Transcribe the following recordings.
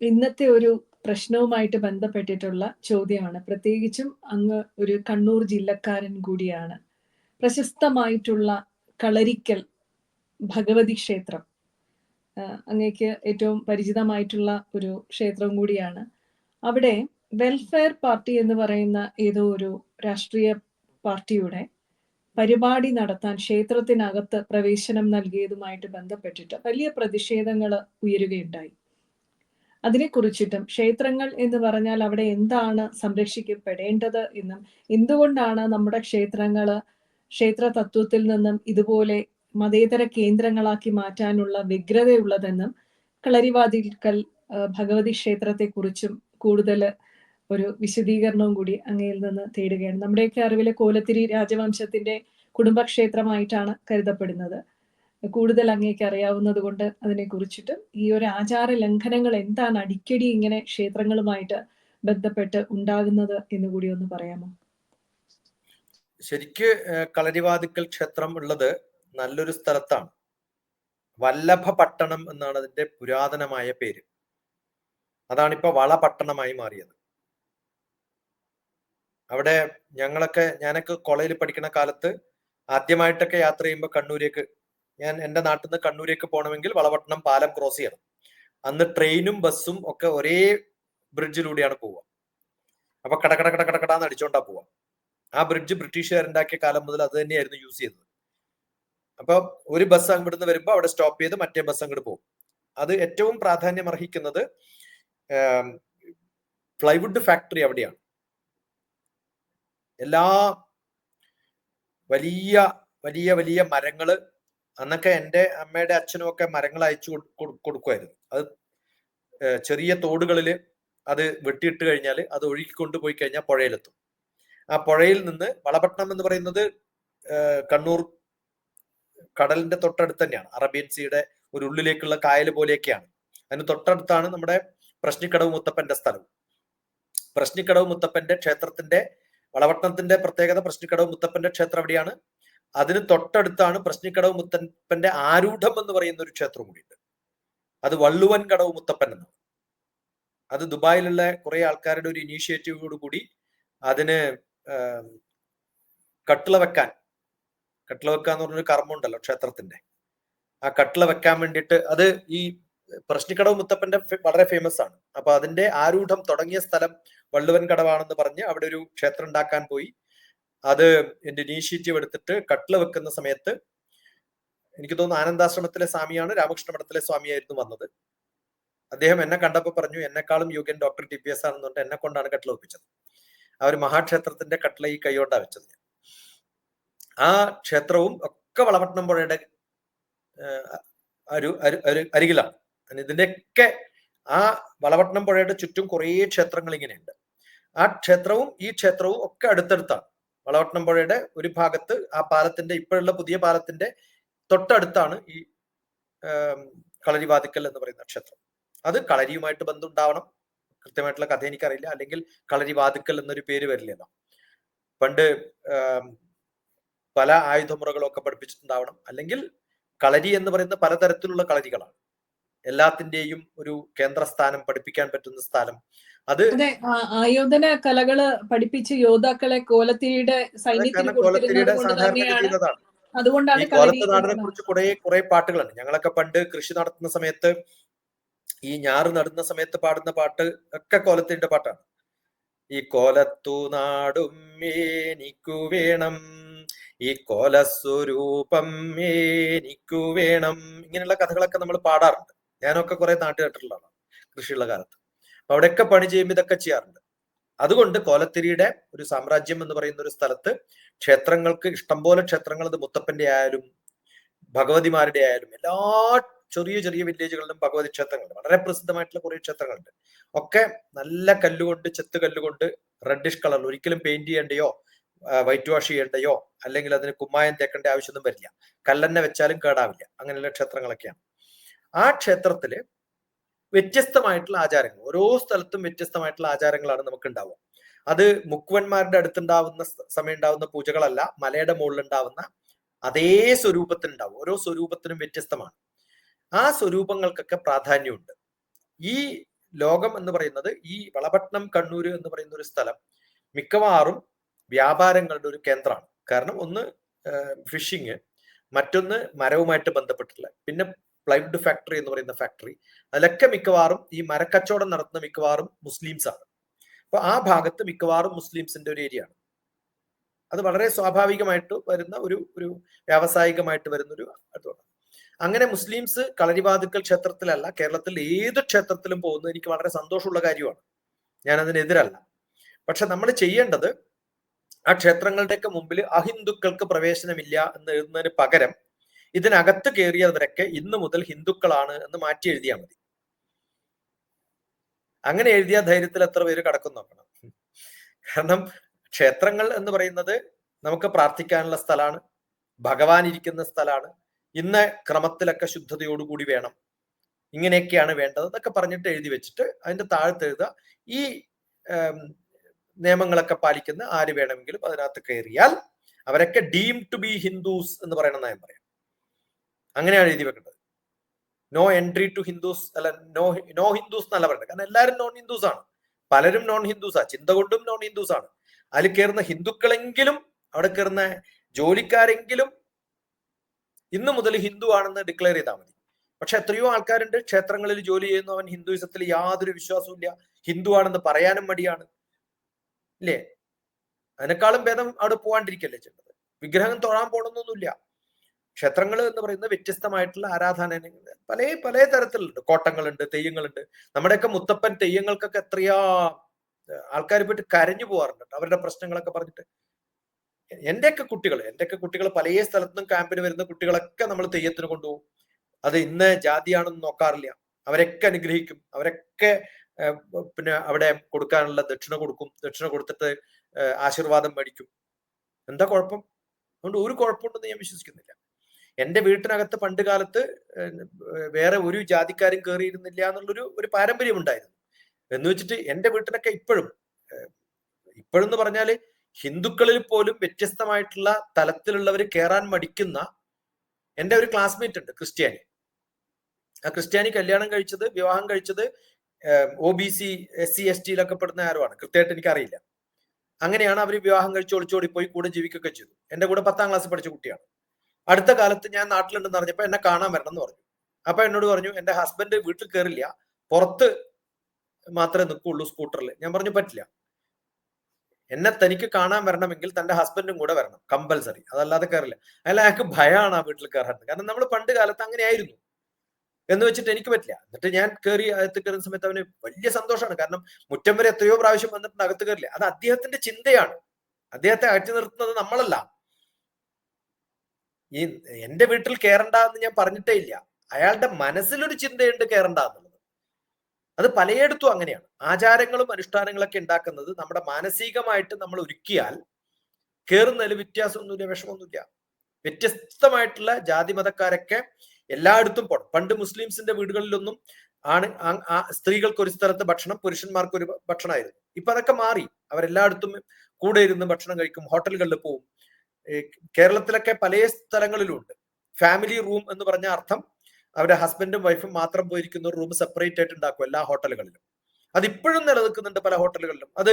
ഇന്നത്തെ ഒരു പ്രശ്നവുമായിട്ട് ബന്ധപ്പെട്ടിട്ടുള്ള ചോദ്യമാണ്. പ്രത്യേകിച്ചും അങ്ങ് ഒരു കണ്ണൂർ ജില്ലക്കാരൻ കൂടിയാണ്. പ്രശസ്തമായിട്ടുള്ള കളരിക്കൽ ഭഗവതി ക്ഷേത്രം. അങ്ങേക്ക് ഏറ്റവും പരിചിതമായിട്ടുള്ള ഒരു ക്ഷേത്രം കൂടിയാണ്. അവിടെ വെൽഫെയർ പാർട്ടി എന്ന് പറയുന്ന ഏതോ ഒരു രാഷ്ട്രീയ പാർട്ടിയുടെ പരിപാടി നടത്താൻ ക്ഷേത്രത്തിനകത്ത് പ്രവേശനം നൽകിയതുമായിട്ട് ബന്ധപ്പെട്ടിട്ട് വലിയ പ്രതിഷേധങ്ങൾ ഉയരുകയുണ്ടായി. അതിനെക്കുറിച്ചിട്ടും ക്ഷേത്രങ്ങൾ എന്ന് പറഞ്ഞാൽ അവിടെ എന്താണ് സംരക്ഷിക്കപ്പെടേണ്ടത് എന്നും എന്തുകൊണ്ടാണ് നമ്മുടെ ക്ഷേത്രങ്ങൾ ക്ഷേത്ര തത്വത്തിൽ നിന്നും ഇതുപോലെ മതേതര കേന്ദ്രങ്ങളാക്കി മാറ്റാനുള്ള വ്യഗ്രതയുള്ളതെന്നും കളരിവാതിൽക്കൽ ഭഗവതി ക്ഷേത്രത്തെക്കുറിച്ചും കൂടുതൽ ഒരു വിശദീകരണവും കൂടി അങ്ങയിൽ നിന്ന് തേടുകയാണ്. നമ്മുടെയൊക്കെ അറിവിലെ കോലത്തിരി രാജവംശത്തിന്റെ കുടുംബക്ഷേത്രമായിട്ടാണ് കരുതപ്പെടുന്നത്. കൂടുതൽ അങ്ങേക്ക് അറിയാവുന്നത് കൊണ്ട് അതിനെ കുറിച്ചിട്ടും ഈ ഒരു ആചാര ലംഘനങ്ങൾ എന്താണ് അടിക്കടി ഇങ്ങനെ ക്ഷേത്രങ്ങളുമായിട്ട് ബന്ധപ്പെട്ട് ഉണ്ടാകുന്നത് എന്ന് കൂടി ഒന്ന് പറയാമോ? ശരിക്ക് കളരിവാതിക്കൽ ക്ഷേത്രം ഉള്ളത് നല്ലൊരു സ്ഥലത്താണ്. വല്ലഭ പട്ടണം എന്നാണ് അതിന്റെ പുരാതനമായ പേര്. അതാണിപ്പോ വളപട്ടണമായി മാറിയത്. അവിടെ ഞങ്ങളൊക്കെ ഞാനൊക്കെ കോളേജിൽ പഠിക്കുന്ന കാലത്ത് ആദ്യമായിട്ടൊക്കെ യാത്ര ചെയ്യുമ്പോൾ കണ്ണൂരേക്ക് ഞാൻ എന്റെ നാട്ടിൽ നിന്ന് കണ്ണൂരേക്ക് പോകണമെങ്കിൽ വളവട്ടണം പാലം ക്രോസ് ചെയ്യണം. അന്ന് ട്രെയിനും ബസ്സും ഒക്കെ ഒരേ ബ്രിഡ്ജിലൂടെയാണ് പോവുക. അപ്പൊ കടകട കട കടകടാന്ന് അടിച്ചോണ്ടാ പോവുക. ആ ബ്രിഡ്ജ് ബ്രിട്ടീഷുകാരുണ്ടാക്കിയ കാലം മുതൽ അത് തന്നെയായിരുന്നു യൂസ് ചെയ്തത്. അപ്പൊ ഒരു ബസ് അങ്ങോട്ട് വരുമ്പോൾ അവിടെ സ്റ്റോപ്പ് ചെയ്ത് മറ്റേ ബസ് അങ്ങോട്ട് പോകും. അത് ഏറ്റവും പ്രാധാന്യം അർഹിക്കുന്നത് പ്ലൈവുഡ് ഫാക്ടറി അവിടെയാണ്. എല്ലാ വലിയ വലിയ വലിയ മരങ്ങൾ അന്നൊക്കെ എന്റെ അമ്മയുടെ അച്ഛനും ഒക്കെ മരങ്ങൾ അയച്ചു കൊടുക്കുമായിരുന്നു. അത് ചെറിയ തോടുകളിൽ അത് വെട്ടിയിട്ട് കഴിഞ്ഞാൽ അത് ഒഴുകി കൊണ്ടുപോയി കഴിഞ്ഞാൽ പുഴയിലെത്തും. ആ പുഴയിൽ നിന്ന് വളപട്ടണം എന്ന് പറയുന്നത് കണ്ണൂർ കടലിന്റെ തൊട്ടടുത്ത് തന്നെയാണ്. അറബിയൻ സീയുടെ ഒരു ഉള്ളിലേക്കുള്ള കായൽ പോലെയൊക്കെയാണ്. അതിന് തൊട്ടടുത്താണ് നമ്മുടെ പ്രശ്നിക്കടവ് മുത്തപ്പന്റെ സ്ഥലം. പ്രശ്നിക്കടവ് മുത്തപ്പന്റെ ക്ഷേത്രത്തിന്റെ വളപട്ടണത്തിന്റെ പ്രത്യേകത പ്രശ്നിക്കടവ് മുത്തപ്പന്റെ ക്ഷേത്രം എവിടെയാണ് അതിന് തൊട്ടടുത്താണ് പ്രശ്നിക്കടവ് മുത്തപ്പന്റെ ആരൂഢം എന്ന് പറയുന്ന ഒരു ക്ഷേത്രം കൂടിയുണ്ട്. അത് വള്ളുവൻ കടവ് മുത്തപ്പൻ എന്നാണ്. അത് ദുബായിലുള്ള കുറെ ആൾക്കാരുടെ ഒരു ഇനീഷ്യേറ്റീവോട് കൂടി അതിന് കട്ടിള വെക്കാൻ കട്ടിള വെക്കാൻ എന്ന് പറഞ്ഞൊരു കർമ്മം ഉണ്ടല്ലോ ക്ഷേത്രത്തിന്റെ. ആ കട്ടിള വെക്കാൻ വേണ്ടിയിട്ട് അത് ഈ പ്രശ്നിക്കടവ് മുത്തപ്പന്റെ വളരെ ഫേമസ് ആണ്. അപ്പൊ അതിന്റെ ആരൂഢം തുടങ്ങിയ സ്ഥലം വള്ളുവൻ കടവാണെന്ന് പറഞ്ഞ് അവിടെ ഒരു ക്ഷേത്രം ഉണ്ടാക്കാൻ പോയി. അത് എന്റെ ഇനീഷ്യേറ്റീവ് എടുത്തിട്ട് കട്ടില വെക്കുന്ന സമയത്ത് എനിക്ക് തോന്നുന്നു ആനന്ദാശ്രമത്തിലെ സ്വാമിയാണ് രാമകൃഷ്ണ മഠത്തിലെ സ്വാമിയായിരുന്നു വന്നത്. അദ്ദേഹം എന്നെ കണ്ടപ്പോൾ പറഞ്ഞു എന്നെക്കാളും യോഗ്യൻ ഡോക്ടർ ടി പി എസ് ആണെന്നുണ്ട് എന്നെ കൊണ്ടാണ് കട്ടില വെപ്പിച്ചത്. ഒരു മഹാക്ഷേത്രത്തിന്റെ കട്ടില ഈ കൈകൊണ്ടാണ് വെച്ചത് ആ ക്ഷേത്രവും ഒക്കെ വളപട്ടണം പുഴയുടെ ഒരു അരികിലാണ്. ഇതിന്റെയൊക്കെ ആ വളവട്ടണം പുഴയുടെ ചുറ്റും കുറേ ക്ഷേത്രങ്ങൾ ഇങ്ങനെയുണ്ട്. ആ ക്ഷേത്രവും ഈ ക്ഷേത്രവും ഒക്കെ അടുത്തടുത്താണ്. വളവട്ടണം പുഴയുടെ ഒരു ഭാഗത്ത് ആ പാലത്തിന്റെ ഇപ്പോഴുള്ള പുതിയ പാലത്തിന്റെ തൊട്ടടുത്താണ് ഈ കളരിവാതിക്കൽ എന്ന് പറയുന്ന ക്ഷേത്രം. അത് കളരിയുമായിട്ട് ബന്ധമുണ്ടാവണം കൃത്യമായിട്ടുള്ള കഥ എനിക്കറിയില്ല. അല്ലെങ്കിൽ കളരിവാതിക്കൽ എന്നൊരു പേര് വരില്ലല്ലോ പണ്ട് പല ആയുധമുറകളൊക്കെ പഠിപ്പിച്ചിട്ടുണ്ടാവണം. അല്ലെങ്കിൽ കളരി എന്ന് പറയുന്ന പലതരത്തിലുള്ള കളരികളാണ്. എല്ലാത്തിന്റെയും ഒരു കേന്ദ്രസ്ഥാനം പഠിപ്പിക്കാൻ പറ്റുന്ന സ്ഥലം അത് ആയോധന കലകൾ പഠിപ്പിച്ച് യോദ്ധാക്കളെ കോലത്തിരിയുടെ സൈന്യത്തിന് അതുകൊണ്ടാണ് ഈ കോലത്ത് നാടിനെ കുറിച്ച് കുറെ കുറെ പാട്ടുകളുണ്ട്. ഞങ്ങളൊക്കെ പണ്ട് കൃഷി നടത്തുന്ന സമയത്ത് ഈ ഞാറ് നടുന്ന സമയത്ത് പാടുന്ന പാട്ട് ഒക്കെ കോലത്തിന്റെ പാട്ടാണ്. ഈ കോലത്തു നാടും എനിക്കു വേണം ഈ കോലസ്വരൂപം എനിക്കു വേണം ഇങ്ങനെയുള്ള കഥകളൊക്കെ നമ്മൾ പാടാറുണ്ട്. ഞാനൊക്കെ കുറെ നാട്ടുകെട്ടിട്ടുള്ളതാണ് കൃഷിയുള്ള കാലത്ത്. അവിടെയൊക്കെ പണി ചെയ്യുമ്പോൾ ഇതൊക്കെ ചെയ്യാറുണ്ട്. അതുകൊണ്ട് കോലത്തിരിയുടെ ഒരു സാമ്രാജ്യം എന്ന് പറയുന്ന ഒരു സ്ഥലത്ത് ക്ഷേത്രങ്ങൾക്ക് ഇഷ്ടംപോലെ ക്ഷേത്രങ്ങൾ അത് മുത്തപ്പന്റെ ആയാലും ഭഗവതിമാരുടെ ആയാലും എല്ലാ ചെറിയ ചെറിയ വില്ലേജുകളിലും ഭഗവതി ക്ഷേത്രങ്ങളുണ്ട്. വളരെ പ്രസിദ്ധമായിട്ടുള്ള കുറേ ക്ഷേത്രങ്ങളുണ്ട്. ഒക്കെ നല്ല കല്ലുകൊണ്ട് ചെത്ത് കല്ലുകൊണ്ട് റെഡിഷ് കളർ ഒരിക്കലും പെയിന്റ് ചെയ്യേണ്ടയോ വൈറ്റ് വാഷ് ചെയ്യേണ്ടയോ അല്ലെങ്കിൽ അതിന് കുമ്മായം തേക്കേണ്ട ആവശ്യമൊന്നും വരില്ല. കല്ലെന്നെ വെച്ചാലും കേടാവില്ല. അങ്ങനെയുള്ള ക്ഷേത്രങ്ങളൊക്കെയാണ്. ആ ക്ഷേത്രത്തിൽ വ്യത്യസ്തമായിട്ടുള്ള ആചാരങ്ങൾ. ഓരോ സ്ഥലത്തും വ്യത്യസ്തമായിട്ടുള്ള ആചാരങ്ങളാണ് നമുക്ക് ഉണ്ടാവുക അത് മുക്കുവന്മാരുടെ അടുത്തുണ്ടാവുന്ന സമയം ഉണ്ടാവുന്ന പൂജകളല്ല മലയുടെ മുകളിൽ ഉണ്ടാവുന്ന അതേ സ്വരൂപത്തിനുണ്ടാവും ഓരോ സ്വരൂപത്തിനും വ്യത്യസ്തമാണ്. ആ സ്വരൂപങ്ങൾക്കൊക്കെ പ്രാധാന്യമുണ്ട്. ഈ ലോകം എന്ന് പറയുന്നത് ഈ വളപട്ടണം കണ്ണൂര് എന്ന് പറയുന്ന ഒരു സ്ഥലം മിക്കവാറും വ്യാപാരങ്ങളുടെ ഒരു കേന്ദ്രമാണ്. കാരണം ഒന്ന് ഫിഷിങ് മറ്റൊന്ന് മരവുമായിട്ട് ബന്ധപ്പെട്ടിട്ടുള്ള. പിന്നെ പ്ലൈവുഡ് ഫാക്ടറി എന്ന് പറയുന്ന ഫാക്ടറി അതിലൊക്കെ മിക്കവാറും ഈ മരക്കച്ചവടം നടത്തുന്ന മിക്കവാറും മുസ്ലിംസ് ആണ്. അപ്പൊ ആ ഭാഗത്ത് മിക്കവാറും മുസ്ലിംസിന്റെ ഒരു ഏരിയ ആണ്. അത് വളരെ സ്വാഭാവികമായിട്ട് വരുന്ന ഒരു ഒരു വ്യാവസായികമായിട്ട് വരുന്ന ഒരു അതുകൊണ്ട് അങ്ങനെ മുസ്ലിംസ് കളരിവാതുക്കൽ ക്ഷേത്രത്തിലല്ല കേരളത്തിൽ ഏത് ക്ഷേത്രത്തിലും പോകുന്നത് എനിക്ക് വളരെ സന്തോഷമുള്ള കാര്യമാണ്. ഞാൻ അതിനെതിരല്ല പക്ഷെ നമ്മൾ ചെയ്യേണ്ടത് ആ ക്ഷേത്രങ്ങളുടെയൊക്കെ മുമ്പിൽ അഹിന്ദുക്കൾക്ക് പ്രവേശനമില്ല എന്ന് എഴുതുന്നതിന് പകരം ഇതിനകത്ത് കയറിയവരൊക്കെ ഇന്നു മുതൽ ഹിന്ദുക്കളാണ് എന്ന് മാറ്റി എഴുതിയാൽ മതി. അങ്ങനെ എഴുതിയ ധൈര്യത്തിൽ എത്ര പേര് കടക്കും നോക്കണം. കാരണം ക്ഷേത്രങ്ങൾ എന്ന് പറയുന്നത് നമുക്ക് പ്രാർത്ഥിക്കാനുള്ള സ്ഥലമാണ് ഭഗവാൻ ഇരിക്കുന്ന സ്ഥലമാണ്. ഇന്ന ക്രമത്തിലൊക്കെ ശുദ്ധതയോടുകൂടി വേണം. ഇങ്ങനെയൊക്കെയാണ് വേണ്ടത് എന്നൊക്കെ പറഞ്ഞിട്ട് എഴുതി വെച്ചിട്ട് അതിന്റെ താഴത്ത് എഴുതുക. ഈ നിയമങ്ങളൊക്കെ പാലിക്കുന്ന ആര് വേണമെങ്കിലും അതിനകത്ത് കയറിയാൽ അവരൊക്കെ ഡീം ടു ബി ഹിന്ദുസ് എന്ന് പറയണം ഞാൻ പറയാം. അങ്ങനെയാണ് എഴുതി വെക്കേണ്ടത്. നോ എൻട്രി ടു ഹിന്ദുസ് അല്ല നോ നോ ഹിന്ദുസ് എന്നല്ല പറയുന്നത് കാരണം എല്ലാവരും നോൺ ഹിന്ദുസ് ആണ്. പലരും നോൺ ഹിന്ദുസാ ചിന്ത കൊണ്ടും നോൺ ഹിന്ദുസ് ആണ്. അതിൽ കയറുന്ന ഹിന്ദുക്കളെങ്കിലും അവിടെ കയറുന്ന ജോലിക്കാരെങ്കിലും ഇന്നു മുതൽ ഹിന്ദു ആണെന്ന് ഡിക്ലെയർ ചെയ്താൽ മതി. പക്ഷെ എത്രയോ ആൾക്കാരുണ്ട് ക്ഷേത്രങ്ങളിൽ ജോലി ചെയ്യുന്നു അവൻ ഹിന്ദുയിസത്തിൽ യാതൊരു വിശ്വാസവും ഇല്ല. ഹിന്ദു ആണെന്ന് പറയാനും മടിയാണ്. ഇല്ലേ? അതിനേക്കാളും ഭേദം അവിടെ പോവാണ്ടിരിക്കല്ലേ ചെയ്യേണ്ടത്? വിഗ്രഹം തൊഴാൻ പോകണമെന്നൊന്നുമില്ല ക്ഷേത്രങ്ങൾ എന്ന് പറയുന്നത് വ്യത്യസ്തമായിട്ടുള്ള ആരാധന പല പല തരത്തിലുണ്ട്. കോട്ടങ്ങളുണ്ട് തെയ്യങ്ങളുണ്ട്. നമ്മുടെയൊക്കെ മുത്തപ്പൻ തെയ്യങ്ങൾക്കൊക്കെ എത്രയാ ആൾക്കാർ പോയിട്ട് കരഞ്ഞു പോകാറുണ്ട് അവരുടെ പ്രശ്നങ്ങളൊക്കെ പറഞ്ഞിട്ട്. എന്റെയൊക്കെ കുട്ടികൾ എന്റെയൊക്കെ കുട്ടികൾ പല സ്ഥലത്തുനിന്നും ക്യാമ്പിന് വരുന്ന കുട്ടികളൊക്കെ നമ്മൾ തെയ്യത്തിന് കൊണ്ടുപോകും. അത് ഇന്ന് ജാതിയാണെന്ന് നോക്കാറില്ല. അവരൊക്കെ അനുഗ്രഹിക്കും. അവരൊക്കെ പിന്നെ അവിടെ കൊടുക്കാനുള്ള ദക്ഷിണ കൊടുക്കും. ദക്ഷിണ കൊടുത്തിട്ട് ആശീർവാദം മേടിക്കും. എന്താ കുഴപ്പം? അതുകൊണ്ട് ഒരു കുഴപ്പമുണ്ടെന്ന് ഞാൻ വിശ്വസിക്കുന്നില്ല. എന്റെ വീട്ടിനകത്ത് പണ്ട് കാലത്ത് വേറെ ഒരു ജാതിക്കാരും കയറിയിരുന്നില്ല എന്നുള്ളൊരു ഒരു പാരമ്പര്യം ഉണ്ടായിരുന്നു എന്ന് വെച്ചിട്ട് എന്റെ വീട്ടിലൊക്കെ ഇപ്പോഴും ഇപ്പോഴെന്ന് പറഞ്ഞാൽ ഹിന്ദുക്കളിൽ പോലും വ്യത്യസ്തമായിട്ടുള്ള തലത്തിലുള്ളവർ കയറാൻ മടിക്കുന്ന എന്റെ ഒരു ക്ലാസ്മേറ്റ് ഉണ്ട് ക്രിസ്ത്യാനി. ആ ക്രിസ്ത്യാനി കല്യാണം കഴിച്ചത് വിവാഹം കഴിച്ചത് O B C S C S ടിയിലൊക്കെ പെടുന്ന ആരുമാണ്? കൃത്യമായിട്ട് എനിക്കറിയില്ല. അങ്ങനെയാണ് അവർ വിവാഹം കഴിച്ച് ഒളിച്ചോടി പോയി കൂടെ ജീവിക്കുകയൊക്കെ ചെയ്തു. എന്റെ കൂടെ പത്താം ക്ലാസ് പഠിച്ച കുട്ടിയാണ്. അടുത്ത കാലത്ത് ഞാൻ നാട്ടിലുണ്ടെന്ന് പറഞ്ഞപ്പോൾ എന്നെ കാണാൻ വരണം എന്ന് പറഞ്ഞു. അപ്പൊ എന്നോട് പറഞ്ഞു എന്റെ ഹസ്ബൻഡ് വീട്ടിൽ കയറില്ല പുറത്ത് മാത്രമേ നിൽക്കുള്ളൂ സ്കൂട്ടറിൽ ഞാൻ പറഞ്ഞു പറ്റില്ല. എന്നെ തനിക്ക് കാണാൻ വരണമെങ്കിൽ തന്റെ ഹസ്ബൻഡും കൂടെ വരണം കമ്പൽസറി അതല്ലാതെ കയറില്ല അല്ല അയാൾക്ക് ഭയമാണ് ആ വീട്ടിൽ കയറാൻ കാരണം നമ്മൾ പണ്ട് കാലത്ത് അങ്ങനെയായിരുന്നു. എന്ന് വെച്ചിട്ട് എനിക്ക് പറ്റില്ല. എന്നിട്ട് ഞാൻ കയറി അകത്ത് കയറുന്ന സമയത്ത് അവന് വലിയ സന്തോഷമാണ്. കാരണം മുറ്റം വരെ എത്രയോ പ്രാവശ്യം വന്നിട്ടുണ്ട് അകത്ത് കയറില്ല അത് അദ്ദേഹത്തിന്റെ ചിന്തയാണ്. അദ്ദേഹത്തെ അകറ്റി നിർത്തുന്നത് നമ്മളല്ല. ഈ എന്റെ വീട്ടിൽ കയറണ്ട എന്ന് ഞാൻ പറഞ്ഞിട്ടേ ഇല്ല. അയാളുടെ മനസ്സിലൊരു ചിന്തയുണ്ട് കയറണ്ട എന്നുള്ളത് അത് പലയിടത്തും അങ്ങനെയാണ്. ആചാരങ്ങളും അനുഷ്ഠാനങ്ങളൊക്കെ ഉണ്ടാക്കുന്നത് നമ്മുടെ മാനസികമായിട്ട് നമ്മൾ ഒരുക്കിയാൽ കയറുന്നതിൽ വ്യത്യാസമൊന്നുമില്ല വിഷമമൊന്നുമില്ല. വ്യത്യസ്തമായിട്ടുള്ള ജാതി മതക്കാരൊക്കെ എല്ലായിടത്തും പോകണം പണ്ട് മുസ്ലിംസിന്റെ വീടുകളിലൊന്നും ആണ് സ്ത്രീകൾക്ക് ഒരു സ്ഥലത്ത് ഭക്ഷണം പുരുഷന്മാർക്ക് ഒരു ഭക്ഷണമായിരുന്നു. ഇപ്പൊ അതൊക്കെ മാറി. അവരെല്ലായിടത്തും കൂടെ ഇരുന്ന് ഭക്ഷണം കഴിക്കും ഹോട്ടലുകളിൽ പോവും. കേരളത്തിലൊക്കെ പല സ്ഥലങ്ങളിലും ഉണ്ട് ഫാമിലി റൂം എന്ന് പറഞ്ഞ അർത്ഥം അവരുടെ ഹസ്ബൻഡും വൈഫും മാത്രം പോയിരിക്കുന്ന റൂം സെപ്പറേറ്റ് ആയിട്ട് ഉണ്ടാക്കും എല്ലാ ഹോട്ടലുകളിലും. അതിപ്പോഴും നിലനിൽക്കുന്നുണ്ട് പല ഹോട്ടലുകളിലും. അത്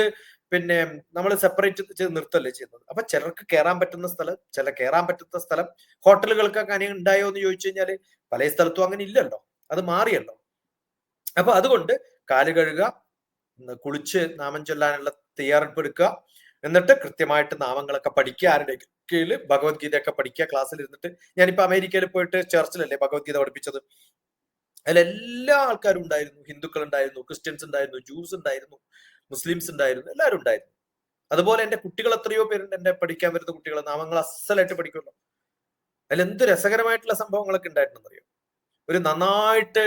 പിന്നെ നമ്മൾ സെപ്പറേറ്റ് ചെയ്ത് നിർത്തല്ലേ ചെയ്യുന്നത്? അപ്പൊ ചിലർക്ക് കയറാൻ പറ്റുന്ന സ്ഥലം ചില കയറാൻ പറ്റുന്ന സ്ഥലം ഹോട്ടലുകൾക്കൊക്കെ അങ്ങനെ ഉണ്ടായോ എന്ന് ചോദിച്ചു കഴിഞ്ഞാൽ പല സ്ഥലത്തും അങ്ങനെ ഇല്ലല്ലോ. അത് മാറിയല്ലോ. അപ്പൊ അതുകൊണ്ട് കാൽ കഴുകുക കുളിച്ച് നാമം ചൊല്ലാനുള്ള തയ്യാറെടുപ്പ് എടുക്കുക. എന്നിട്ട് കൃത്യമായിട്ട് നാമങ്ങളൊക്കെ പഠിക്കുക ആരുടെ കീഴിൽ ഭഗവത്ഗീതയൊക്കെ പഠിക്കുക ക്ലാസ്സിൽ ഇരുന്നിട്ട്. ഞാനിപ്പോ അമേരിക്കയിൽ പോയിട്ട് ചർച്ചിലല്ലേ ഭഗവത്ഗീത പഠിപ്പിച്ചത്. അതിലെല്ലാ ആൾക്കാരും ഉണ്ടായിരുന്നു. ഹിന്ദുക്കൾ ഉണ്ടായിരുന്നു ക്രിസ്ത്യൻസ് ഉണ്ടായിരുന്നു ജൂസ് ഉണ്ടായിരുന്നു മുസ്ലിംസ് ഉണ്ടായിരുന്നു എല്ലാവരും ഉണ്ടായിരുന്നു. അതുപോലെ എന്റെ കുട്ടികൾ എത്രയോ പേരുണ്ട് എന്റെ പഠിക്കാൻ വരുന്ന കുട്ടികൾ നാമങ്ങൾ അസലായിട്ട് പഠിക്കുന്നു അതിൽ എന്ത് രസകരമായിട്ടുള്ള സംഭവങ്ങളൊക്കെ ഉണ്ടായിട്ടുണ്ടെന്നറിയോ ഒരു നന്നായിട്ട്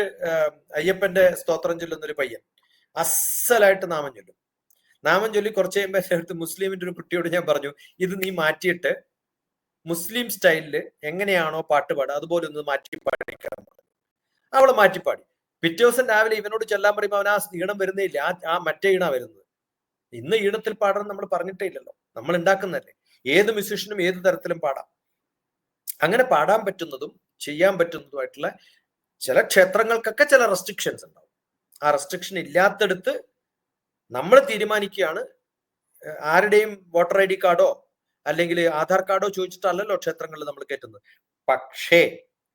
അയ്യപ്പന്റെ സ്തോത്രം ചൊല്ലുന്ന ഒരു പയ്യൻ അസലായിട്ട് നാമം ചൊല്ലും. നാമം ചൊല്ലി കുറച്ച് കഴിയുമ്പോൾ അടുത്ത് മുസ്ലിമിന്റെ ഒരു കുട്ടിയോട് ഞാൻ പറഞ്ഞു ഇത് നീ മാറ്റിയിട്ട് മുസ്ലിം സ്റ്റൈലിൽ എങ്ങനെയാണോ പാട്ട് പാടുക അതുപോലെ ഒന്ന് മാറ്റി പാടിക്കാൻ അവൾ മാറ്റിപ്പാടി. പിറ്റേ ദിവസം രാവിലെ ഇവനോട് ചെല്ലാൻ പറയുമ്പോൾ അവൻ ആ ഈണം വരുന്നേ ഇല്ല ആ ആ മറ്റേ ഈണ വരുന്നത്. ഇന്ന് ഈണത്തിൽ പാടണം നമ്മൾ പറഞ്ഞിട്ടേ ഇല്ലല്ലോ. നമ്മൾ ഉണ്ടാക്കുന്നതല്ലേ. ഏത് മ്യൂസിഷ്യനും ഏത് തരത്തിലും പാടാം. അങ്ങനെ പാടാൻ പറ്റുന്നതും ചെയ്യാൻ പറ്റുന്നതുമായിട്ടുള്ള ചില ക്ഷേത്രങ്ങൾക്കൊക്കെ ചില റെസ്ട്രിക്ഷൻസ് ഉണ്ടാവും. ആ റെസ്ട്രിക്ഷൻ ഇല്ലാത്തടത്ത് നമ്മൾ തീരുമാനിക്കുകയാണ്. ആരുടെയും വോട്ടർ ഐ ഡി കാർഡോ അല്ലെങ്കിൽ ആധാർ കാർഡോ ചോദിച്ചിട്ടല്ലല്ലോ ക്ഷേത്രങ്ങളിൽ നമ്മൾ കയറ്റുന്നത്. പക്ഷേ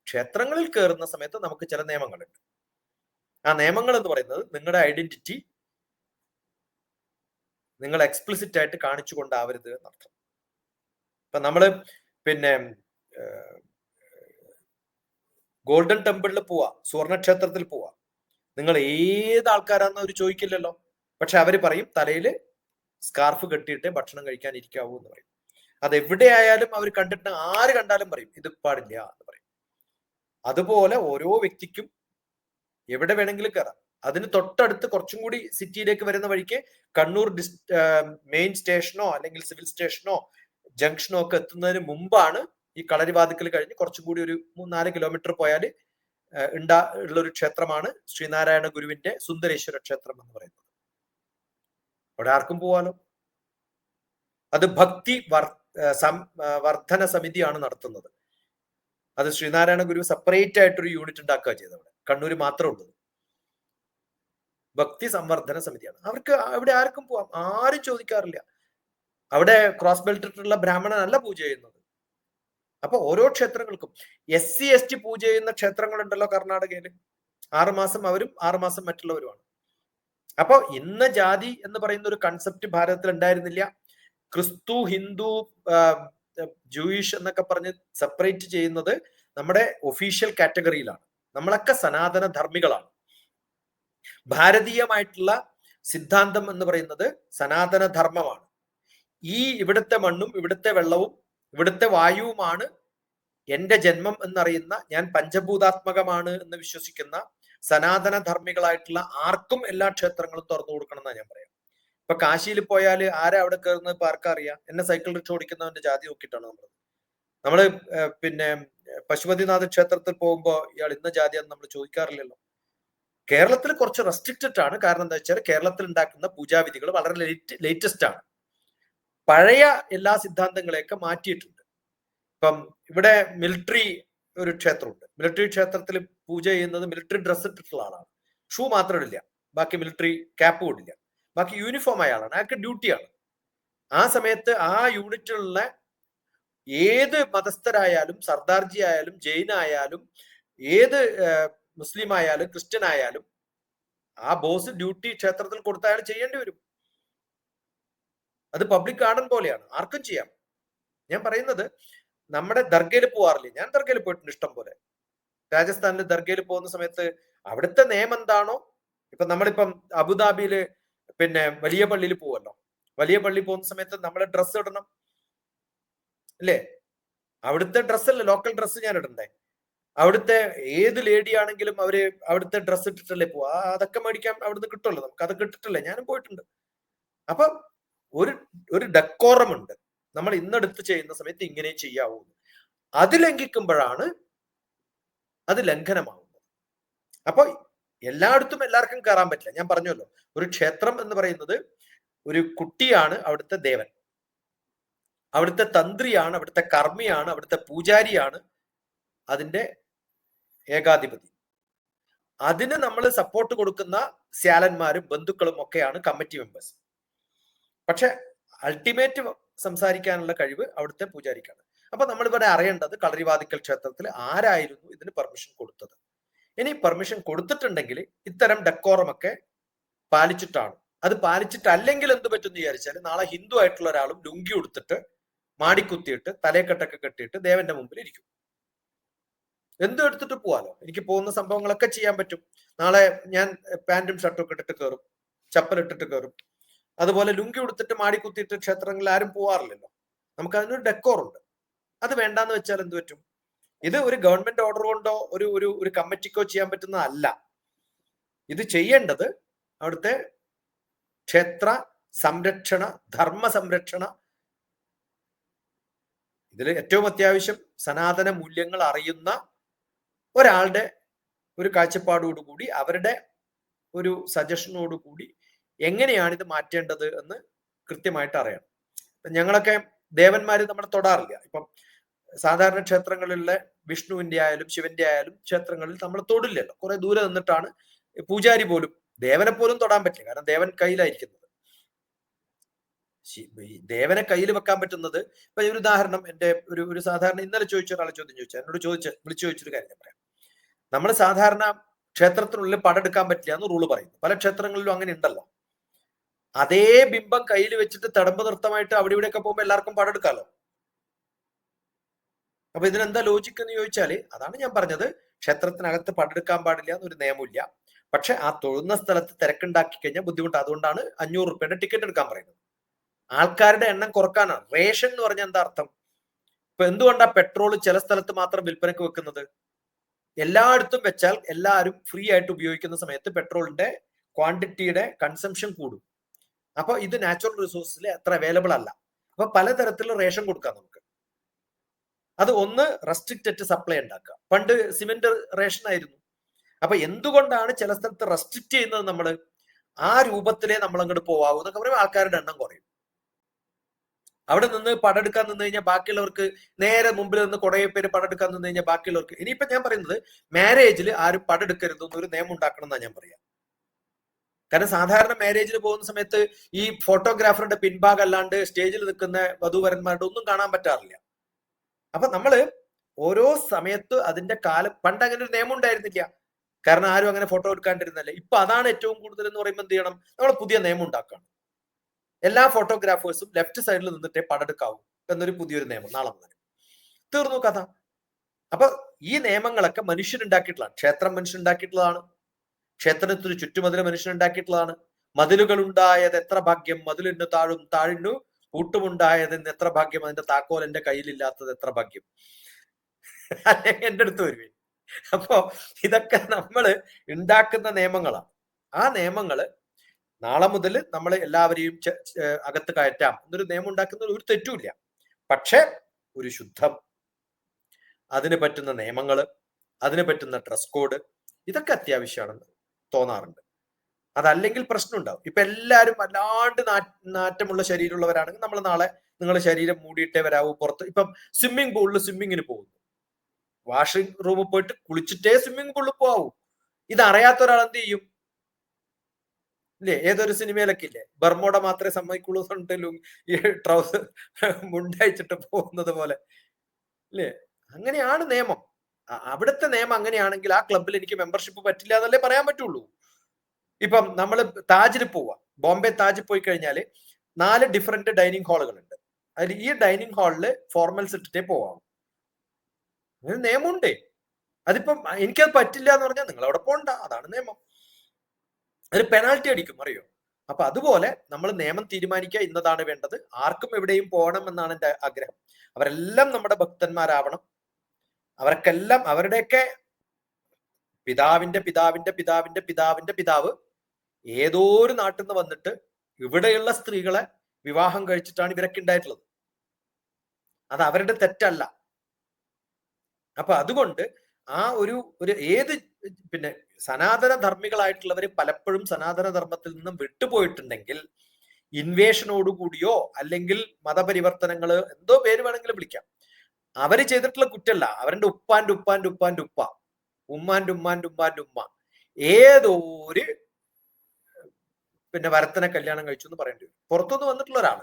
ക്ഷേത്രങ്ങളിൽ കയറുന്ന സമയത്ത് നമുക്ക് ചില നിയമങ്ങളുണ്ട്. ആ നിയമങ്ങൾ എന്ന് പറയുന്നത് നിങ്ങളുടെ ഐഡന്റിറ്റി നിങ്ങൾ എക്സ്പ്ലിസിറ്റ് ആയിട്ട് കാണിച്ചു കൊണ്ടാവരുത് എന്നർത്ഥം. ഇപ്പൊ നമ്മൾ പിന്നെ ഗോൾഡൻ ടെമ്പിളിൽ പോവാ സുവർണ ക്ഷേത്രത്തിൽ പോവാ. നിങ്ങൾ ഏത് ആൾക്കാരാന്ന് അവർ ചോദിക്കില്ലല്ലോ. പക്ഷെ അവർ പറയും തലയിൽ സ്കാർഫ് കെട്ടിയിട്ട് ഭക്ഷണം കഴിക്കാൻ ഇരിക്കാവൂ എന്ന് പറയും. അത് എവിടെയായാലും അവർ കണ്ടിട്ട് ആര് കണ്ടാലും പറയും ഇത് പാടില്ല എന്ന് പറയും. അതുപോലെ ഓരോ വ്യക്തിക്കും എവിടെ വേണമെങ്കിലും കയറാം. അതിന് തൊട്ടടുത്ത് കുറച്ചും കൂടി സിറ്റിയിലേക്ക് വരുന്ന വഴിക്ക് കണ്ണൂർ ഡിസ് മെയിൻ സ്റ്റേഷനോ അല്ലെങ്കിൽ സിവിൽ സ്റ്റേഷനോ ജംഗ്ഷനോ ഒക്കെ എത്തുന്നതിന് മുമ്പാണ് ഈ കളരിവാതിക്കൽ കഴിഞ്ഞ് കുറച്ചും കൂടി ഒരു മൂന്നാൽ കിലോമീറ്റർ പോയാൽ ഉണ്ടാ ഉള്ള ഒരു ക്ഷേത്രമാണ് ശ്രീനാരായണ ഗുരുവിന്റെ സുന്ദരേശ്വര ക്ഷേത്രം എന്ന് പറയുന്നത്. അവിടെ ആർക്കും പോവാലോ? അത് ഭക്തി വർധന സമിതിയാണ് നടത്തുന്നത്. അത് ശ്രീനാരായണ ഗുരു സെപ്പറേറ്റ് ആയിട്ടൊരു യൂണിറ്റ് ഉണ്ടാക്കുക ചെയ്തത് അവിടെ. കണ്ണൂർ മാത്രമേ ഉള്ളൂ. ഭക്തി സംവർദ്ധന സമിതിയാണ്. അവർക്ക് അവിടെ ആർക്കും പോവാം. ആരും ചോദിക്കാറില്ല. അവിടെ ക്രോസ് ബെൽറ്റ് ഇട്ടുള്ള ബ്രാഹ്മണനല്ല പൂജ ചെയ്യുന്നത്. അപ്പൊ ഓരോ ക്ഷേത്രങ്ങൾക്കും S C S T puja ചെയ്യുന്ന ക്ഷേത്രങ്ങളുണ്ടല്ലോ കർണാടകയിൽ ആറുമാസം അവരും ആറുമാസം മറ്റുള്ളവരുമാണ്. അപ്പൊ ഇന്ന ജാതി എന്ന് പറയുന്ന ഒരു കൺസെപ്റ്റ് ഭാരതത്തിൽ ഉണ്ടായിരുന്നില്ല. ക്രിസ്തു ഹിന്ദു ജൂയിഷ് എന്നൊക്കെ പറഞ്ഞ് സെപ്പറേറ്റ് ചെയ്യുന്നത് നമ്മുടെ ഒഫീഷ്യൽ കാറ്റഗറിയിലാണ് നമ്മളൊക്കെ സനാതന ധർമ്മികളാണ്. ഭാരതീയമായിട്ടുള്ള സിദ്ധാന്തം എന്ന് പറയുന്നത് സനാതന ധർമ്മമാണ്. ഈ ഇവിടുത്തെ മണ്ണും ഇവിടുത്തെ വെള്ളവും ഇവിടുത്തെ വായുവുമാണ് എന്റെ ജന്മം എന്നറിയുന്ന ഞാൻ പഞ്ചഭൂതാത്മകമാണ് എന്ന് വിശ്വസിക്കുന്ന സനാതന ധർമ്മികളായിട്ടുള്ള ആർക്കും എല്ലാ ക്ഷേത്രങ്ങളും തുറന്നു കൊടുക്കണം എന്നാ ഞാൻ പറയാം. ഇപ്പൊ കാശിയിൽ പോയാൽ ആരെ അവിടെ കയറുന്നത് ഇപ്പൊ ആർക്കറിയാം എന്നെ സൈക്കിൾ റിക്ഷ ഓടിക്കുന്നവന്റെ ജാതി നോക്കിയിട്ടാണ് നമ്മൾ നമ്മൾ പിന്നെ പശുപതിനാഥ ക്ഷേത്രത്തിൽ പോകുമ്പോൾ ഇയാൾ ഇന്ന ജാതിയാന്ന് നമ്മൾ ചോദിക്കാറില്ലല്ലോ. കേരളത്തിൽ കുറച്ച് റെസ്ട്രിക്റ്റഡ് ആണ്. കാരണം എന്താ വെച്ചാൽ കേരളത്തിൽ ഉണ്ടാക്കുന്ന പൂജാവിധികൾ വളരെ ലേറ്റ് ലേറ്റസ്റ്റ് ആണ്. പഴയ എല്ലാ സിദ്ധാന്തങ്ങളെയൊക്കെ മാറ്റിയിട്ടുണ്ട്. ഇപ്പം ഇവിടെ മിലിറ്ററി ഒരു ക്ഷേത്രമുണ്ട്. മിലിറ്ററി ക്ഷേത്രത്തിൽ പൂജ ചെയ്യുന്നത് മിലിറ്ററി ഡ്രസ്സ് ഇട്ടിട്ടുള്ള ആളാണ്. ഷൂ മാത്രം ഇടില്ല ബാക്കി മിലിറ്ററി ക്യാപ്പ് ഇടില്ല. ബാക്കി യൂണിഫോം അയാളാണ് അയാൾക്ക് ഡ്യൂട്ടിയാണ് ആ സമയത്ത് ആ യൂണിറ്റിലുള്ള ഏത് മതസ്ഥരായാലും സർദാർജി ആയാലും ജെയിൻ ആയാലും ഏത് മുസ്ലിം ആയാലും ക്രിസ്ത്യൻ ആയാലും ആ ബോസ് ഡ്യൂട്ടി ക്ഷേത്രത്തിൽ കൊടുത്ത ചെയ്യേണ്ടി വരും. അത് പബ്ലിക് ഗാർഡൻ പോലെയാണ്. ആർക്കും ചെയ്യാം. ഞാൻ പറയുന്നത് നമ്മുടെ ദർഗയിൽ പോവാറില്ലേ? ഞാൻ ദർഗയിൽ പോയിട്ടുണ്ട് ഇഷ്ടം പോലെ. രാജസ്ഥാനിൽ ദർഗയിൽ പോകുന്ന സമയത്ത് അവിടുത്തെ നിയമം എന്താണോ? ഇപ്പൊ നമ്മളിപ്പം അബുദാബിയിൽ പിന്നെ വലിയ പള്ളിയിൽ പോവല്ലോ. വലിയ പള്ളി പോകുന്ന സമയത്ത് നമ്മൾ ഡ്രസ്സ് ഇടണം. അല്ലേ? അവിടുത്തെ ഡ്രസ്സല്ല ലോക്കൽ ഡ്രസ്സ് ഞാൻ ഇടണ്ടേ? അവിടുത്തെ ഏത് ലേഡി ആണെങ്കിലും അവർ അവിടുത്തെ ഡ്രസ്സ് ഇട്ടിട്ടല്ലേ പോവാ അതൊക്കെ മേടിക്കാൻ അവിടുന്ന് കിട്ടുമല്ലോ നമുക്ക് അതൊക്കെ ഇട്ടിട്ടല്ലേ ഞാനും പോയിട്ടുണ്ട്. അപ്പൊ ഒരു ഒരു ഡെക്കോറം ഉണ്ട്. നമ്മൾ ഇന്നെടുത്ത് ചെയ്യുന്ന സമയത്ത് ഇങ്ങനെ ചെയ്യാവൂ അത് ലംഘിക്കുമ്പോഴാണ് അത് ലംഘനമാവുന്നത് അപ്പൊ എല്ലായിടത്തും എല്ലാവർക്കും കയറാൻ പറ്റില്ല. ഞാൻ പറഞ്ഞല്ലോ ഒരു ക്ഷേത്രം എന്ന് പറയുന്നത് ഒരു കുട്ടിയാണ് അവിടുത്തെ ദേവൻ. അവിടുത്തെ തന്ത്രിയാണ് അവിടുത്തെ കർമ്മിയാണ് അവിടുത്തെ പൂജാരിയാണ് അതിന്റെ ഏകാധിപതി. അതിന് നമ്മൾ സപ്പോർട്ട് കൊടുക്കുന്ന സ്യാലന്മാരും ബന്ധുക്കളും ഒക്കെയാണ് കമ്മിറ്റി മെമ്പേഴ്സ് പക്ഷെ അൾട്ടിമേറ്റ് സംസാരിക്കാനുള്ള കഴിവ് അവിടുത്തെ പൂജാരിക്കാണ്. അപ്പൊ നമ്മളിവിടെ അറിയേണ്ടത് കളരിവാതിക്കൽ ക്ഷേത്രത്തിൽ ആരായിരുന്നു ഇതിന് പെർമിഷൻ കൊടുത്തത്? ഇനി പെർമിഷൻ കൊടുത്തിട്ടുണ്ടെങ്കിൽ ഇത്തരം ഡെക്കോറം ഒക്കെ പാലിച്ചിട്ടാണ്. അത് പാലിച്ചിട്ടല്ലെങ്കിൽ എന്ത് പറ്റും വിചാരിച്ചാൽ നാളെ ഹിന്ദു ആയിട്ടുള്ള ഒരാളും ലുങ്കി ഉടുത്തിട്ട് മാടിക്കുത്തിയിട്ട് തലയെക്കെട്ടൊക്കെ കെട്ടിയിട്ട് ദേവന്റെ മുമ്പിൽ ഇരിക്കും. എന്തും എടുത്തിട്ട് പോവാലോ? എനിക്ക് പോകുന്ന സംഭവങ്ങളൊക്കെ ചെയ്യാൻ പറ്റും. നാളെ ഞാൻ പാന്റും ഷർട്ടും ഒക്കെ ഇട്ടിട്ട് കയറും. ചപ്പലിട്ടിട്ട് കയറും. അതുപോലെ ലുങ്കി ഉടുത്തിട്ട് മാടിക്കുത്തിയിട്ട് ക്ഷേത്രങ്ങളിൽ ആരും പോവാറില്ലല്ലോ. നമുക്ക് അതിനൊരു ഡെക്കോർ ഉണ്ട്. അത് വേണ്ടാന്ന് വെച്ചാൽ എന്ത് പറ്റും? ഇത് ഒരു ഗവൺമെന്റ് ഓർഡർ കൊണ്ടോ ഒരു ഒരു ഒരു കമ്മിറ്റിക്കോ ചെയ്യാൻ പറ്റുന്നതല്ല. ഇത് ചെയ്യേണ്ടത് അവിടുത്തെ ക്ഷേത്ര സംരക്ഷണ ധർമ്മ സംരക്ഷണ ഇതിൽ ഏറ്റവും അത്യാവശ്യം സനാതന മൂല്യങ്ങൾ അറിയുന്ന ഒരാളുടെ ഒരു കാഴ്ചപ്പാടോടുകൂടി അവരുടെ ഒരു സജഷനോടുകൂടി എങ്ങനെയാണ് ഇത് മാറ്റേണ്ടത് എന്ന് കൃത്യമായിട്ട് അറിയണം. ഞങ്ങളൊക്കെ ദേവന്മാര് നമ്മളെ തൊടാറില്ല. ഇപ്പം സാധാരണ ക്ഷേത്രങ്ങളിലെ വിഷ്ണുവിന്റെ ആയാലും ശിവന്റെ ആയാലും ക്ഷേത്രങ്ങളിൽ നമ്മൾ തൊടില്ലല്ലോ. കുറെ ദൂരെ നിന്നിട്ടാണ് പൂജാരി പോലും ദേവനെ പോലും തൊടാൻ പറ്റില്ല. കാരണം ദേവൻ കയ്യിലായിരിക്കുന്നത്. ദേവനെ കയ്യിൽ വെക്കാൻ പറ്റുന്നത് ഇപ്പൊ ഒരു ഉദാഹരണം എന്റെ ഒരു ഒരു സാധാരണ ഇന്നലെ ചോദിച്ച ഒരാളെ ചോദ്യം ചോദിച്ചു. എന്നോട് ചോദിച്ച വിളിച്ചു ചോദിച്ചൊരു കാര്യം പറയാം. നമ്മൾ സാധാരണ ക്ഷേത്രത്തിനുള്ളിൽ പടെടുക്കാൻ പറ്റില്ല എന്ന് റൂൾ പറയുന്നു. പല ക്ഷേത്രങ്ങളിലും അങ്ങനെ ഉണ്ടല്ലോ. അതേ ബിംബം കയ്യിൽ വെച്ചിട്ട് തടമ്പ് നൃത്തമായിട്ട് അവിടെ ഇവിടെയൊക്കെ പോകുമ്പോൾ എല്ലാവർക്കും പടെടുക്കാലോ അപ്പൊ ഇതിനെന്താ ലോജിക് എന്ന് ചോദിച്ചാൽ അതാണ് ഞാൻ പറഞ്ഞത്. ക്ഷേത്രത്തിനകത്ത് പടെടുക്കാൻ പാടില്ല എന്നൊരു നിയമമില്ല. പക്ഷെ ആ തൊഴുന്ന സ്ഥലത്ത് തിരക്കുണ്ടാക്കി കഴിഞ്ഞാൽ ബുദ്ധിമുട്ട്. അതുകൊണ്ടാണ് അഞ്ഞൂറ് റുപ്യയുടെ ടിക്കറ്റ് എടുക്കാൻ പറയുന്നത്. ആൾക്കാരുടെ എണ്ണം കുറക്കാനാണ്. റേഷൻ എന്ന് പറഞ്ഞാൽ എന്താ അർത്ഥം? ഇപ്പൊ എന്തുകൊണ്ടാണ് പെട്രോൾ ചില സ്ഥലത്ത് മാത്രം വിൽപ്പനക്ക് വെക്കുന്നത്? എല്ലായിടത്തും വെച്ചാൽ എല്ലാവരും ഫ്രീ ആയിട്ട് ഉപയോഗിക്കുന്ന സമയത്ത് പെട്രോളിന്റെ ക്വാണ്ടിറ്റിയുടെ കൺസംഷൻ കൂടും. അപ്പൊ ഇത് നാച്ചുറൽ റിസോഴ്സിൽ അത്ര അവൈലബിൾ അല്ല. അപ്പൊ പലതരത്തിലുള്ള റേഷൻ കൊടുക്കാം നമുക്ക്. അത് ഒന്ന് റെസ്ട്രിക്റ്റഡ് സപ്ലൈ ഉണ്ടാക്കുക. പണ്ട് സിമെന്റ് റേഷൻ ആയിരുന്നു. അപ്പൊ എന്തുകൊണ്ടാണ് ചില സ്ഥലത്ത് റെസ്ട്രിക്ട് ചെയ്യുന്നത് നമ്മൾ ആ രൂപത്തിലേ നമ്മൾ അങ്ങോട്ട് പോവാവൂ എന്നൊക്കെ പറയുമ്പോൾ ആൾക്കാരുടെ എണ്ണം കുറയും. അവിടെ നിന്ന് പടെടുക്കാൻ നിന്ന് കഴിഞ്ഞാൽ ബാക്കിയുള്ളവർക്ക് നേരെ മുമ്പിൽ നിന്ന് കുറെ പേര് പടെടുക്കാൻ നിന്ന് കഴിഞ്ഞാൽ ബാക്കിയുള്ളവർക്ക് ഇനിയിപ്പോ ഞാൻ പറയുന്നത് മാരേജിൽ ആരും പടെടുക്കരുത് എന്നൊരു നിയമം ഉണ്ടാക്കണം എന്നാ ഞാൻ പറയാം. കാരണം സാധാരണ മാരേജിൽ പോകുന്ന സമയത്ത് ഈ ഫോട്ടോഗ്രാഫറുടെ പിൻഭാഗം അല്ലാണ്ട് സ്റ്റേജിൽ നിൽക്കുന്ന വധുവരന്മാരുടെ ഒന്നും കാണാൻ പറ്റാറില്ല. അപ്പൊ നമ്മൾ ഓരോ സമയത്ത് അതിന്റെ കാലം പണ്ട് അങ്ങനെ ഒരു നിയമം ഉണ്ടായിരുന്നില്ല. കാരണം ആരും അങ്ങനെ ഫോട്ടോ എടുക്കാണ്ടിരുന്നല്ലേ ഇപ്പൊ അതാണ് ഏറ്റവും കൂടുതൽ എന്ന് പറയുമ്പോൾ എന്ത് ചെയ്യണം? നമ്മൾ പുതിയ നിയമം ഉണ്ടാക്കണം. എല്ലാ ഫോട്ടോഗ്രാഫേഴ്സും ലെഫ്റ്റ് സൈഡിൽ നിന്നിട്ടേ പടെടുക്കാവൂ എന്നൊരു പുതിയൊരു നിയമം നാളെ മുതൽ. തീർന്നു കഥ. അപ്പൊ ഈ നിയമങ്ങളൊക്കെ മനുഷ്യനുണ്ടാക്കിയിട്ടുള്ളതാണ് ക്ഷേത്രം മനുഷ്യനുണ്ടാക്കിയിട്ടുള്ളതാണ് ക്ഷേത്രത്തിന് ചുറ്റുമതിൽ മനുഷ്യനുണ്ടാക്കിയിട്ടുള്ളതാണ് മതിലുകൾ ഉണ്ടായത് എത്ര ഭാഗ്യം. മതിലിന് താഴും താഴിനു കൂട്ടുമുണ്ടായത് എത്ര ഭാഗ്യം? അതിന്റെ താക്കോൽ എന്റെ കയ്യിലില്ലാത്തത് എത്ര ഭാഗ്യം? അല്ലെങ്കിൽ അടുത്ത് വരുവേ. അപ്പോ ഇതൊക്കെ നമ്മൾ ഉണ്ടാക്കുന്ന നിയമങ്ങളാണ്. ആ നിയമങ്ങൾ നാളെ മുതൽ നമ്മൾ എല്ലാവരെയും അകത്ത് കയറ്റാം. എന്നൊരു നിയമം ഉണ്ടാക്കുന്നതിൽ ഒരു തെറ്റുമില്ല. പക്ഷേ ഒരു ശുദ്ധം. അതിന് പറ്റുന്ന നിയമങ്ങൾ അതിന് പറ്റുന്ന ഡ്രസ് കോഡ് ഇതൊക്കെ അത്യാവശ്യമാണെന്ന് തോന്നാറുണ്ട്. അതല്ലെങ്കിൽ പ്രശ്നം ഉണ്ടാവും ഇപ്പൊ എല്ലാവരും വല്ലാണ്ട് നാറ്റമുള്ള ശരീരമുള്ളവരാണെങ്കിൽ നമ്മൾ നാളെ നിങ്ങളുടെ ശരീരം മൂടിയിട്ടേ വരാവൂ പുറത്ത്. ഇപ്പം സ്വിമ്മിംഗ് പൂളിൽ സ്വിമ്മിങ്ങിന് പോകുന്നു. വാഷിംഗ് റൂമിൽ പോയിട്ട് കുളിച്ചിട്ടേ സ്വിമ്മിംഗ് പൂളിൽ പോവാവൂ. ഇത് ഒരാൾ എന്ത് ചെയ്യും? ഇല്ലേ? ഏതൊരു സിനിമയിലൊക്കെ ഇല്ലേ? ബർമോട മാത്രമേ സമ്മതിക്കുള്ളൂ ട്രൗസർ മുണ്ടയച്ചിട്ട് പോകുന്നത് പോലെ. ഇല്ലേ? അങ്ങനെയാണ് നിയമം. അവിടുത്തെ നിയമം അങ്ങനെയാണെങ്കിൽ ആ ക്ലബിൽ എനിക്ക് മെമ്പർഷിപ്പ് പറ്റില്ല എന്നല്ലേ പറയാൻ പറ്റുള്ളൂ. ഇപ്പം നമ്മൾ താജിൽ പോവാം. ബോംബെ താജിൽ പോയി കഴിഞ്ഞാൽ നാല് ഡിഫറെന്റ് ഡൈനിങ് ഹാളുകളുണ്ട് അതിൽ ഈ ഡൈനിങ് ഹാളിൽ ഫോർമൽസ് ഇട്ടിട്ടേ പോവാം അങ്ങനെ നിയമമുണ്ട്. അതിപ്പം എനിക്കത് പറ്റില്ല എന്ന് പറഞ്ഞാൽ നിങ്ങൾ അവിടെ പോണ്ട. അതാണ് നിയമം. ഒരു പെനാൽറ്റി അടിക്കും അറിയോ? അപ്പൊ അതുപോലെ നമ്മൾ നിയമം തീരുമാനിക്കുക ഇന്നതാണ് വേണ്ടത്. ആർക്കും എവിടെയും പോകണം എന്നാണ് എന്റെ ആഗ്രഹം. അവരെല്ലാം നമ്മുടെ ഭക്തന്മാരാവണം. അവർക്കെല്ലാം അവരുടെയൊക്കെ പിതാവിന്റെ പിതാവിന്റെ പിതാവിന്റെ പിതാവിന്റെ പിതാവ് ഏതോ ഒരു നാട്ടിൽ നിന്ന് വന്നിട്ട് ഇവിടെയുള്ള സ്ത്രീകളെ വിവാഹം കഴിച്ചിട്ടാണ് ഇവരൊക്കെ ഉണ്ടായിട്ടുള്ളത് അത് അവരുടെ തെറ്റല്ല. അപ്പൊ അതുകൊണ്ട് ആ ഒരു ഒരു ഏത് പിന്നെ സനാതന ധർമ്മികളായിട്ടുള്ളവർ പലപ്പോഴും സനാതന ധർമ്മത്തിൽ നിന്നും വിട്ടുപോയിട്ടുണ്ടെങ്കിൽ ഇൻവേഷനോടുകൂടിയോ അല്ലെങ്കിൽ മതപരിവർത്തനങ്ങൾ എന്തോ പേര് വേണമെങ്കിലും വിളിക്കാം. അവർ ചെയ്തിട്ടുള്ള കുറ്റല്ല. അവരുടെ ഉപ്പാന്റെ ഉപ്പാന്റെ ഉപ്പാന്റെ ഉപ്പ. ഉമ്മാന്റെ ഉമ്മാന്റെ ഉമ്മാന്റെ ഉമ്മ. ഏതോ ഒരു പിന്നെ വരത്തനെ കല്യാണം കഴിച്ചു എന്ന് പറയേണ്ടി വരും. പുറത്തുനിന്ന് വന്നിട്ടുള്ള ഒരാൾ.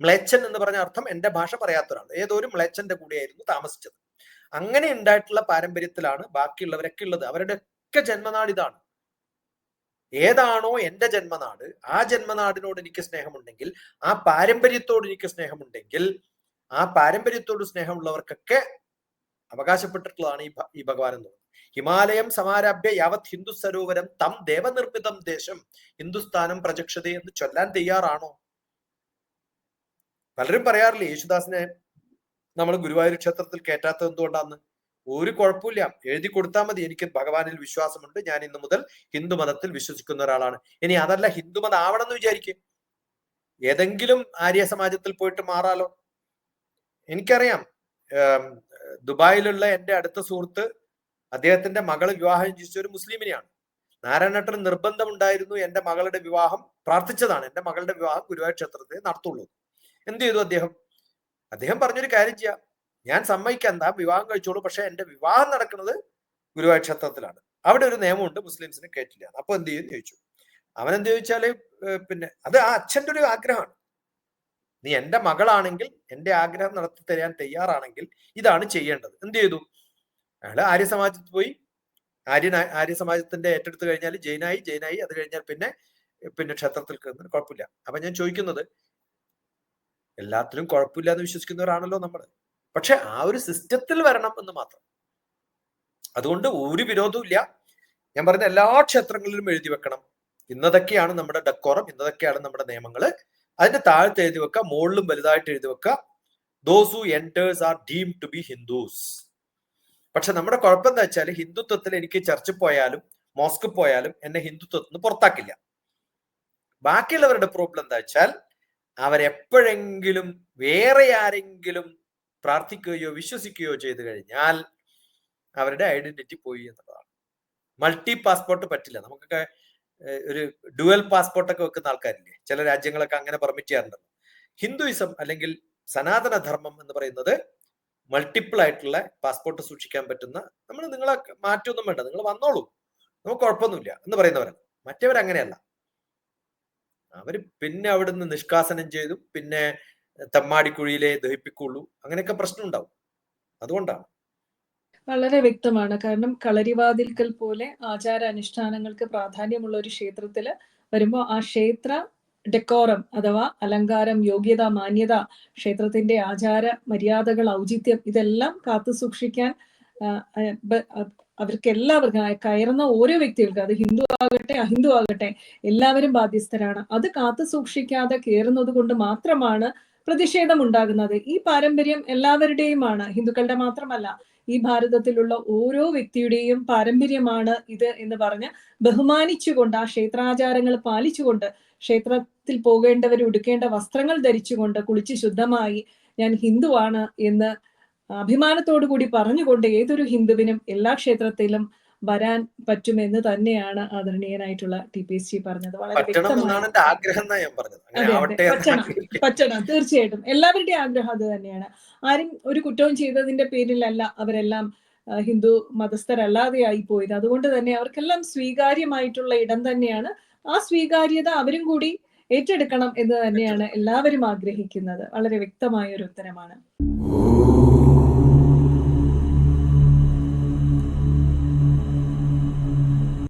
മ്ലേച്ഛൻ എന്ന് പറഞ്ഞ അർത്ഥം എന്റെ ഭാഷ പറയാത്ത ഒരാൾ ഏതോ ഒരു മ്ലേച്ഛന്റെ കൂടെയായിരുന്നു താമസിച്ചത്. അങ്ങനെ ഉണ്ടായിട്ടുള്ള പാരമ്പര്യത്തിലാണ് ബാക്കിയുള്ളവരൊക്കെ ഉള്ളത്. അവരുടെ ഒക്കെ ജന്മനാട് ഇതാണ്. ഏതാണോ എന്റെ ജന്മനാട് ആ ജന്മനാടിനോട് എനിക്ക് സ്നേഹമുണ്ടെങ്കിൽ ആ പാരമ്പര്യത്തോട് എനിക്ക് സ്നേഹമുണ്ടെങ്കിൽ ആ പാരമ്പര്യത്തോട് സ്നേഹമുള്ളവർക്കൊക്കെ അവകാശപ്പെട്ടിട്ടുള്ളതാണ് ഈ ഈ ഭഗവാൻ എന്ന് പറയുന്നത്. ഹിമാലയം സമാരഭ്യ യാവത് ഹിന്ദു സരോവരം തം ദേവനിർമ്മിതം ദേശം ഹിന്ദുസ്ഥാനം പ്രജക്ഷത എന്ന് ചൊല്ലാൻ തയ്യാറാണോ? പലരും പറയാറില്ലേ യേശുദാസിനെ നമ്മൾ ഗുരുവായൂർ ക്ഷേത്രത്തിൽ കയറ്റാത്തത് എന്തുകൊണ്ടാന്ന്? ഒരു കുഴപ്പമില്ല. എഴുതി കൊടുത്താൽ മതി. എനിക്ക് ഭഗവാനിൽ വിശ്വാസമുണ്ട്. ഞാൻ ഇന്നു മുതൽ ഹിന്ദു മതത്തിൽ വിശ്വസിക്കുന്ന ഒരാളാണ്. ഇനി അതല്ല ഹിന്ദു മത ആവണമെന്ന് വിചാരിക്കും. ഏതെങ്കിലും ആര്യ സമാജത്തിൽ പോയിട്ട് മാറാലോ. എനിക്കറിയാം. ദുബായിലുള്ള എന്റെ അടുത്ത സുഹൃത്ത് അദ്ദേഹത്തിന്റെ മകൾ വിവാഹം ചെയ്യിച്ച ഒരു മുസ്ലിമിനെയാണ്. നാരായണട്ടൻ നിർബന്ധമുണ്ടായിരുന്നു എന്റെ മകളുടെ വിവാഹം പ്രാർത്ഥിച്ചതാണ്. എന്റെ മകളുടെ വിവാഹം ഗുരുവായൂർ ക്ഷേത്രത്തിൽ നടത്തുള്ളൂ. എന്ത് ചെയ്തു അദ്ദേഹം? അദ്ദേഹം പറഞ്ഞൊരു കാര്യം ചെയ്യാം. ഞാൻ സമ്മതിക്കാൻ എന്താ വിവാഹം കഴിച്ചോളൂ പക്ഷെ എന്റെ വിവാഹം നടക്കുന്നത് ഗുരുവായൂർ ക്ഷേത്രത്തിലാണ്. അവിടെ ഒരു നിയമമുണ്ട് മുസ്ലിംസിന് കയറ്റില്ല അപ്പൊ എന്ത് ചെയ്യും ചോദിച്ചു. അവൻ എന്ത് ചോദിച്ചാൽ പിന്നെ അത് ആ അച്ഛന്റെ ഒരു ആഗ്രഹമാണ്. നീ എന്റെ മകളാണെങ്കിൽ എന്റെ ആഗ്രഹം നടത്തി തരാൻ തയ്യാറാണെങ്കിൽ ഇതാണ് ചെയ്യേണ്ടത്. എന്ത് ചെയ്തു? അയാൾ ആര്യ സമാജത്തിൽ പോയി. ആര്യൻ ആര്യ സമാജത്തിന്റെ ഏറ്റെടുത്ത് കഴിഞ്ഞാൽ ജൈനായി ജൈനായി അത് കഴിഞ്ഞാൽ പിന്നെ പിന്നെ ക്ഷേത്രത്തിൽ കയറുന്നതിന് കുഴപ്പമില്ല. അപ്പൊ ഞാൻ ചോദിക്കുന്നത് എല്ലാത്തിലും കുഴപ്പമില്ല എന്ന് വിശ്വസിക്കുന്നവരാണല്ലോ നമ്മൾ പക്ഷെ ആ ഒരു സിസ്റ്റത്തിൽ വരണം എന്ന് മാത്രം. അതുകൊണ്ട് ഒരു വിരോധവും ഇല്ല. ഞാൻ പറഞ്ഞ എല്ലാ ക്ഷേത്രങ്ങളിലും എഴുതി വെക്കണം. ഇന്നതൊക്കെയാണ് നമ്മുടെ ഡെക്കോറം ഇന്നതൊക്കെയാണ് നമ്മുടെ നിയമങ്ങൾ അതിന്റെ താഴത്ത് എഴുതി വെക്കുക മുകളിലും വലുതായിട്ട് എഴുതി വെക്കുക those who enters are deem to be Hindus പക്ഷെ നമ്മുടെ കുഴപ്പം എന്താ വെച്ചാൽ ഹിന്ദുത്വത്തിൽ എനിക്ക് ചർച്ചിൽ പോയാലും മോസ്ക് പോയാലും എന്നെ ഹിന്ദുത്വത്തിൽ നിന്ന് പുറത്താക്കില്ല. ബാക്കിയുള്ളവരുടെ പ്രോബ്ലം എന്താ വെച്ചാൽ അവരെപ്പോഴെങ്കിലും വേറെ ആരെങ്കിലും പ്രാർത്ഥിക്കുകയോ വിശ്വസിക്കുകയോ ചെയ്തു കഴിഞ്ഞാൽ അവരുടെ ഐഡന്റിറ്റി പോയി എന്നുള്ളതാണ്. മൾട്ടി പാസ്പോർട്ട് പറ്റില്ല. നമുക്കൊക്കെ ഒരു ഡുവൽ പാസ്പോർട്ടൊക്കെ വെക്കുന്ന ആൾക്കാരില്ലേ? ചില രാജ്യങ്ങളൊക്കെ അങ്ങനെ പെർമിറ്റ് ചെയ്യാറുണ്ടല്ലോ. ഹിന്ദുയിസം അല്ലെങ്കിൽ സനാതന ധർമ്മം എന്ന് പറയുന്നത് മൾട്ടിപ്പിൾ ആയിട്ടുള്ള പാസ്പോർട്ട് സൂക്ഷിക്കാൻ പറ്റുന്ന നമ്മൾ നിങ്ങളെ മാറ്റൊന്നും വേണ്ട. നിങ്ങൾ വന്നോളൂ. നമുക്ക് കുഴപ്പമൊന്നുമില്ല എന്ന് പറയുന്നവരാണ്. മറ്റവരങ്ങനെയല്ല അവർ പിന്നെ അവിടുന്ന് നിഷ്കാസനം ചെയ്തു പിന്നെ തെമ്മാടിക്കുഴിയിലെ ദഹിപ്പിക്കുള്ളൂ. അങ്ങനെയൊക്കെ പ്രശ്നം ഉണ്ടാവും അതുകൊണ്ടാണ്. വളരെ വ്യക്തമാണ്. കാരണം കളരിവാതിൽക്കൽ പോലെ ആചാര അനുഷ്ഠാനങ്ങൾക്ക് പ്രാധാന്യമുള്ള ഒരു ക്ഷേത്രത്തിൽ വരുമ്പോൾ ആ ക്ഷേത്ര ഡെക്കോറം അഥവാ അലങ്കാരം യോഗ്യത മാന്യത ക്ഷേത്രത്തിന്റെ ആചാര മര്യാദകൾ ഔചിത്യം ഇതെല്ലാം കാത്തു സൂക്ഷിക്കാൻ അവർക്ക് എല്ലാവർക്കും കയറുന്ന ഓരോ വ്യക്തികൾക്കും അത് ഹിന്ദു ആകട്ടെ അഹിന്ദു ആകട്ടെ എല്ലാവരും ബാധ്യസ്ഥരാണ്. അത് കാത്തു സൂക്ഷിക്കാതെ കയറുന്നത് കൊണ്ട് മാത്രമാണ് പ്രതിഷേധം ഉണ്ടാകുന്നത് ഈ പാരമ്പര്യം എല്ലാവരുടെയുമാണ്. ഹിന്ദുക്കളുടെ മാത്രമല്ല. ഈ ഭാരതത്തിലുള്ള ഓരോ വ്യക്തിയുടെയും പാരമ്പര്യമാണ് ഇത് എന്ന് പറഞ്ഞ് ബഹുമാനിച്ചുകൊണ്ട് ആ ക്ഷേത്രാചാരങ്ങൾ പാലിച്ചുകൊണ്ട് ക്ഷേത്രത്തിൽ പോകേണ്ടവർ ഉടുക്കേണ്ട വസ്ത്രങ്ങൾ ധരിച്ചുകൊണ്ട് കുളിച്ച് ശുദ്ധമായി ഞാൻ ഹിന്ദുവാണ് എന്ന് അഭിമാനത്തോടു കൂടി പറഞ്ഞുകൊണ്ട് ഏതൊരു ഹിന്ദുവിനും എല്ലാ ക്ഷേത്രത്തിലും വരാൻ പറ്റുമെന്ന് തന്നെയാണ് ആദരണീയനായിട്ടുള്ള ടി പി എസ് ജി പറഞ്ഞത്. വളരെ പറ്റണം. തീർച്ചയായിട്ടും. എല്ലാവരുടെയും ആഗ്രഹം അത് തന്നെയാണ്. ആരും ഒരു കുറ്റവും ചെയ്തതിന്റെ പേരിലല്ല അവരെല്ലാം ഹിന്ദു മതസ്ഥരല്ലാതെ ആയി പോയത്. അതുകൊണ്ട് തന്നെ അവർക്കെല്ലാം സ്വീകാര്യമായിട്ടുള്ള ഇടം തന്നെയാണ്. ആ സ്വീകാര്യത അവരും കൂടി ഏറ്റെടുക്കണം എന്ന് തന്നെയാണ് എല്ലാവരും ആഗ്രഹിക്കുന്നത്. വളരെ വ്യക്തമായ ഒരു ഉത്തരമാണ്.